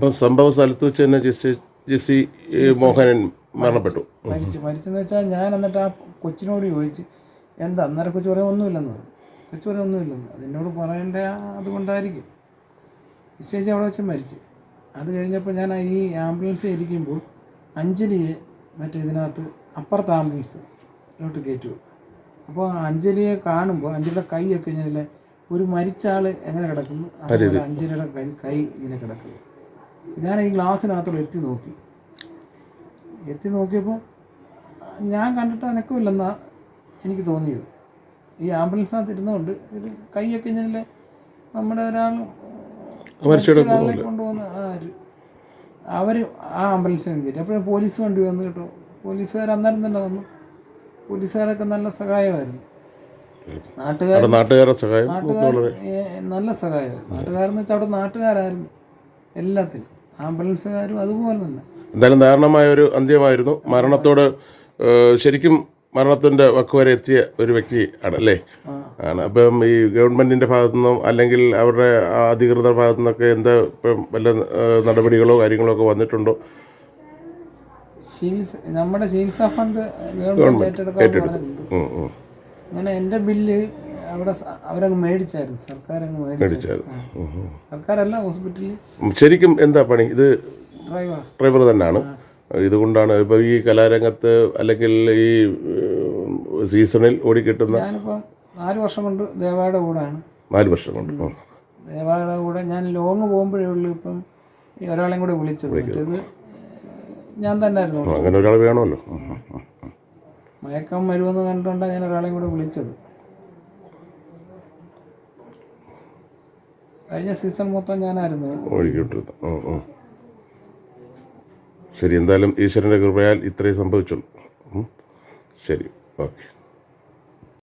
അപ്പം സംഭവ സ്ഥലത്ത് വെച്ച് തന്നെ ജെസ്സി ജെസ്സി മോഹനൻ മരണപ്പെട്ടു. മരിച്ചു. മരിച്ചെന്ന് വെച്ചാൽ ഞാൻ എന്നിട്ട് ആ കൊച്ചിനോട് ചോദിച്ചു എന്താ അന്നേരം കൊച്ചു പറയാൻ ഒന്നുമില്ലെന്ന് പറഞ്ഞു. കൊച്ചു പറയാൻ ഒന്നുമില്ലെന്ന് അതിനോട് പറയേണ്ട അതുകൊണ്ടായിരിക്കും. വിശേഷിച്ച് അവിടെ വെച്ച് മരിച്ചു. അത് കഴിഞ്ഞപ്പോൾ ഞാൻ ഈ ആംബുലൻസിൽ ഇരിക്കുമ്പോൾ അഞ്ജലിയെ മറ്റേ ഇതിനകത്ത് അപ്പുറത്തെ ആംബുലൻസ് ഇങ്ങോട്ട് കയറ്റുക അപ്പോൾ അഞ്ജലിയെ കാണുമ്പോൾ അഞ്ജലിയുടെ കൈയൊക്കെ ഇങ്ങനെ ഒരു മരിച്ച ആൾ എങ്ങനെ കിടക്കുന്നു? അതുപോലെ അഞ്ജലിയുടെ കൈ കൈ ഇങ്ങനെ കിടക്കുന്നു. ഞാൻ ഈ ഗ്ലാസ്സിനകത്തോടെ എത്തി നോക്കി. എത്തി നോക്കിയപ്പോൾ ഞാൻ കണ്ടിട്ട് അനക്കമില്ലെന്നാണ് എനിക്ക് തോന്നിയത്. ഈ ആംബുലൻസിനകത്ത് ഇരുന്നുകൊണ്ട് ഒരു കൈയൊക്കെ ഇങ്ങനെ നമ്മുടെ ഒരാൾ ഒരാളെ കൊണ്ടുവന്ന് അവർ ആ ആംബുലൻസിന് കയറ്റി അപ്പോൾ പോലീസ് വണ്ടി വന്നു കേട്ടോ. പോലീസുകാർ അന്നേരം തന്നെ വന്നു. പോലീസുകാരൊക്കെ നല്ല സഹായമായിരുന്നു. നാട്ടുകാർ നാട്ടുകാരുടെ സഹായം നാട്ടുകാർ നല്ല സഹായമായിരുന്നു. നാട്ടുകാരെന്ന് വെച്ചാൽ അവിടെ നാട്ടുകാരായിരുന്നു. എല്ലാത്തിനും. ആംബുലൻസുകാരും അതുപോലെ തന്നെ. എന്തായാലും ദാരുണമായ ഒരു അന്ത്യമായിരുന്നു. മരണത്തോട് ശരിക്കും മരണത്തിന്റെ വക്ക് വരെ എത്തിയ ഒരു വ്യക്തി ആണ് അല്ലേ? ആണ്. അപ്പം ഈ ഗവൺമെന്റിന്റെ ഭാഗത്തു നിന്നും അല്ലെങ്കിൽ അവരുടെ അധികൃതർ ഭാഗത്തു നിന്നൊക്കെ എന്താ ഇപ്പം വല്ല നടപടികളോ കാര്യങ്ങളോ ഒക്കെ വന്നിട്ടുണ്ടോ? നമ്മുടെ ചികിത്സാ ഫണ്ട് ഗവൺമെന്റ് ഉം. അങ്ങനെ എന്റെ ബില്ല് അവിടെ അവരങ്ങ് മേടിച്ചായിരുന്നു. സർക്കാർ അങ്ങ് മേടിച്ചായിരുന്നു. സർക്കാരല്ല ഹോസ്പിറ്റലിൽ ശരിക്കും എന്താ പണി? ഇത് ഡ്രൈവർ ഡ്രൈവർ തന്നെയാണ് ഇതുകൊണ്ടാണ് ഇപ്പോൾ ഈ കലാരംഗത്ത് അല്ലെങ്കിൽ ഈ സീസണിൽ ഓടിക്കിട്ടുന്ന ഞാനിപ്പം നാല് വർഷം കൊണ്ട് ദേവായുടെ കൂടെയാണ് നാല് വർഷം കൊണ്ട്. ദേവാടെ ദേവായുടെ കൂടെ ഞാൻ ലോങ് പോകുമ്പോഴേ ഉള്ളൂ ഇപ്പം ഒരാളെയും കൂടെ വിളിച്ചത്. മറ്റേത് ഞാൻ തന്നെ ആയിരുന്നു അങ്ങനെ ഒരാൾ വേണമല്ലോ. മയക്കം വരുമെന്ന് കണ്ടുകൊണ്ടാണ് ഞാൻ ഒരാളെയും കൂടെ വിളിച്ചത്. കഴിഞ്ഞ സീസൺ മൊത്തം ഞാനായിരുന്നു. ഓടിക്കിട്ടു ഓ ഓ. ശരി എന്തായാലും ഈശ്വരന്റെ കൃപയാൽ ഇത്രയും സംഭവിച്ചുള്ളൂ. ശരി ഓക്കെ.